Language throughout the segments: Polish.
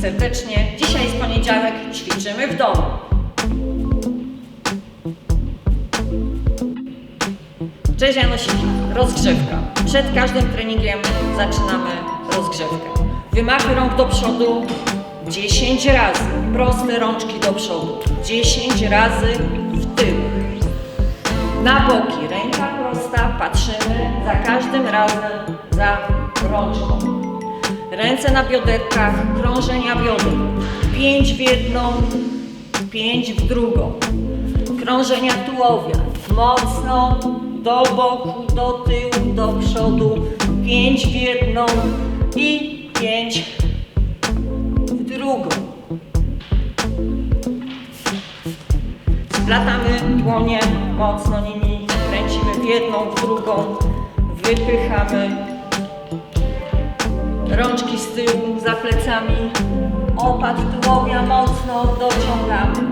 serdecznie. Dzisiaj jest poniedziałek, ćwiczymy w domu. Cześć Janosiki, rozgrzewka. Przed każdym treningiem zaczynamy rozgrzewkę. Wymachy rąk do przodu 10 razy. Proste rączki do przodu 10 razy w tył. Na boki, ręka prosta, patrzymy za każdym razem za rączką. Ręce na bioderkach, krążenia bioder. Pięć w jedną, pięć w drugą. Krążenia tułowia. Mocno do boku, do tyłu, do przodu. Pięć w jedną i pięć w drugą. Splatamy dłonie mocno nimi, kręcimy w jedną, w drugą, wypychamy rączki z tyłu, za plecami, opad tułowia mocno dociągamy.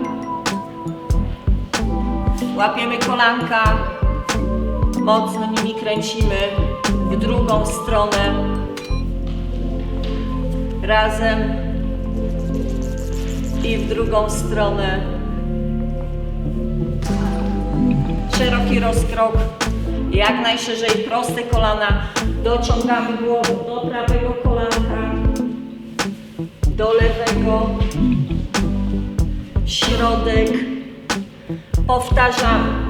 Łapiemy kolanka, mocno nimi kręcimy w drugą stronę. Razem i w drugą stronę. szeroki rozkrok, jak najszerzej, proste kolana, dociągamy głowę do prawego kolanka, do lewego, środek, powtarzamy.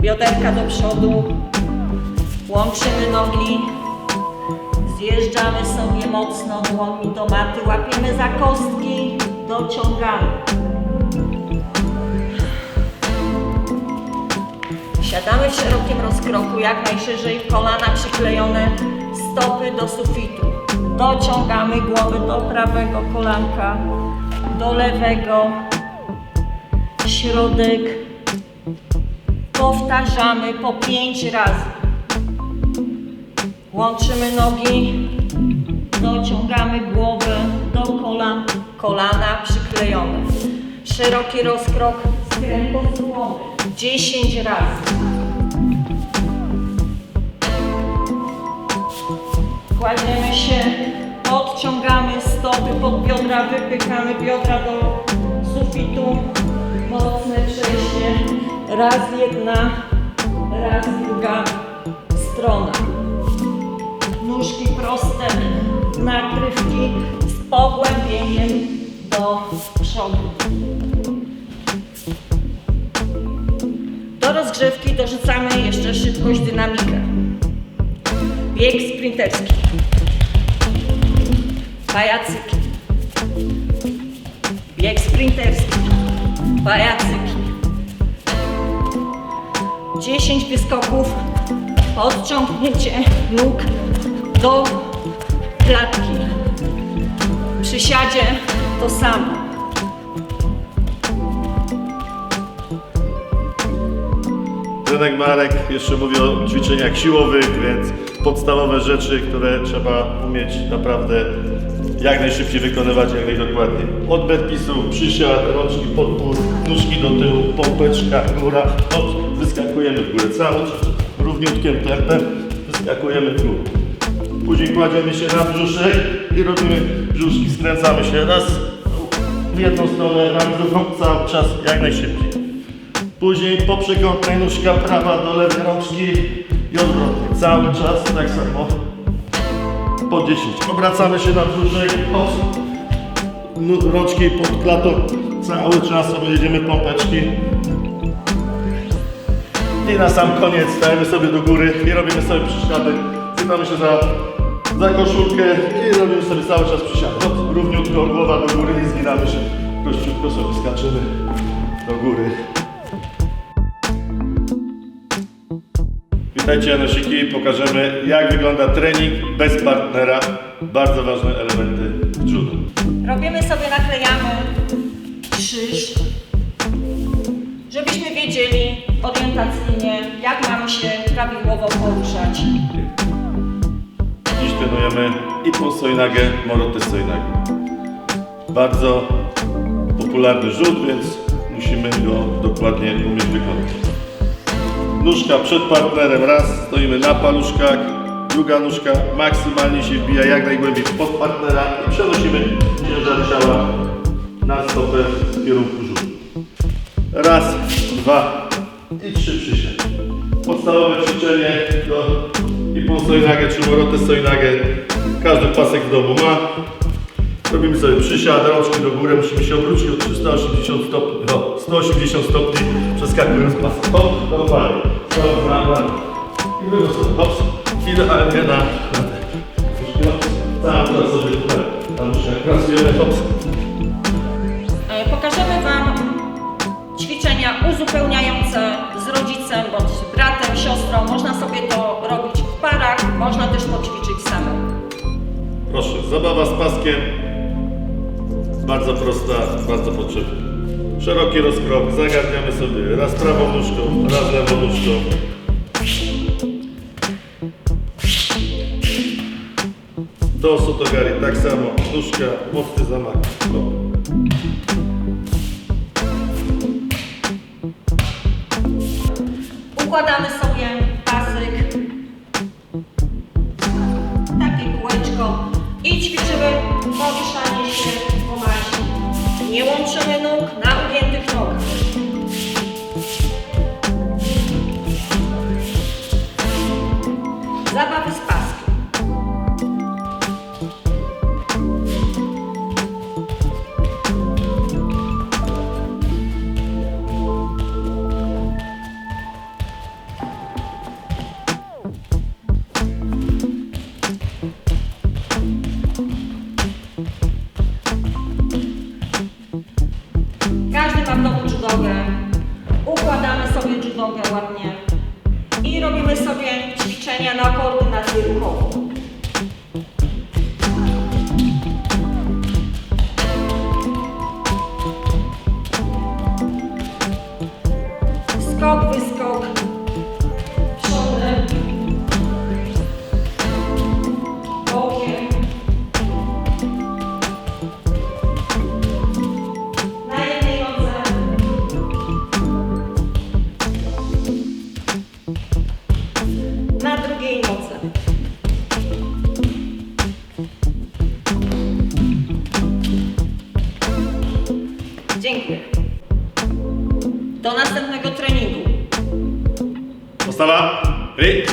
Bioderka do przodu, łączymy nogi, zjeżdżamy sobie mocno dłońmi do maty, łapiemy za kostki, dociągamy. Siadamy w szerokim rozkroku, jak najszerzej, kolana przyklejone, stopy do sufitu. Dociągamy głowę do prawego kolanka, do lewego, środek. Powtarzamy po pięć razy. Łączymy nogi, dociągamy głowę do kolan, kolana przyklejone. Szeroki rozkrok, skręt posuwony. 10 razy. Kładziemy się, podciągamy stopy pod biodra, wypychamy biodra do sufitu. Mocne przejście. Raz jedna, raz druga strona. Nóżki proste, nakrywki z pogłębieniem do przodu. Rozgrzewki dorzucamy jeszcze szybkość, dynamikę. Bieg sprinterski. Pajacyki. Bieg sprinterski. Pajacyki. 10 wyskoków. Podciągnięcie nóg do klatki. Przy siadzie to samo. Trener Marek jeszcze mówi o ćwiczeniach siłowych, więc podstawowe rzeczy, które trzeba umieć naprawdę jak najszybciej wykonywać, jak najdokładniej. Od bedpisu, przysiad, rączki pod pór, nóżki do tyłu, pompeczka, góra, od, wyskakujemy w górę cały czas, równiutkim tempem, wyskakujemy w górę. Później kładziemy się na brzuszek i robimy brzuszki, skręcamy się raz w jedną stronę, w drugą, cały czas jak najszybciej. Później po przekątnej nóżka prawa do lewej rączki i odwrotnie. Cały czas tak samo. Po 10. Obracamy się na brzuszek, rączki pod klatą. Cały czas sobie jedziemy pompeczki. I na sam koniec stajemy sobie do góry i robimy sobie przysiady. Chwytamy się za, za koszulkę i robimy sobie cały czas przysiady. Równiutko głowa do góry, nie zginamy się. Prościutko sobie skaczymy do góry. Witajcie Janosiki, pokażemy jak wygląda trening bez partnera. Bardzo ważne elementy judo. Robimy sobie, naklejamy krzyż, żebyśmy wiedzieli orientacyjnie, jak mamy się prawidłowo poruszać. Dziś trenujemy Ippon Soinage, Moroty Soinage. Bardzo popularny rzut, więc musimy go dokładnie umieć wykonać. Nóżka przed partnerem raz, stoimy na paluszkach druga nóżka maksymalnie się wbija jak najgłębiej pod partnera i przenosimy ciężar ciała na stopę w kierunku rzutu. Raz, dwa i trzy przysiady. Podstawowe ćwiczenie to i pół sojnagę czy morotę sojnagę. Każdy pasek w domu ma. Robimy sobie przysiad, rączki do góry, musimy się obrócić o 380 stopni, no, 180 stopni, przeskakując pas. Hop, normalnie. Hop, na. I drugą stronę, hops. Idealnie na, na te. Cały czas sobie tutaj, tam już jak pracujemy, hops. E, Pokażemy Wam ćwiczenia uzupełniające z rodzicem bądź z bratem, siostrą. Można sobie to robić w parach, można też poćwiczyć samemu. Proszę, zabawa z paskiem. Bardzo prosta, bardzo potrzebna. Szeroki rozkrok, zagarniamy sobie raz prawą nóżką, raz lewą nóżką. Do sotogari tak samo, nóżka, mocny zamach. Hop. Układamy sobie pasek, takie kółeczko i ćwiczymy poruszanie się masie. Nie łączymy nóg Dziękuję. Do następnego treningu. Postawa. Ry.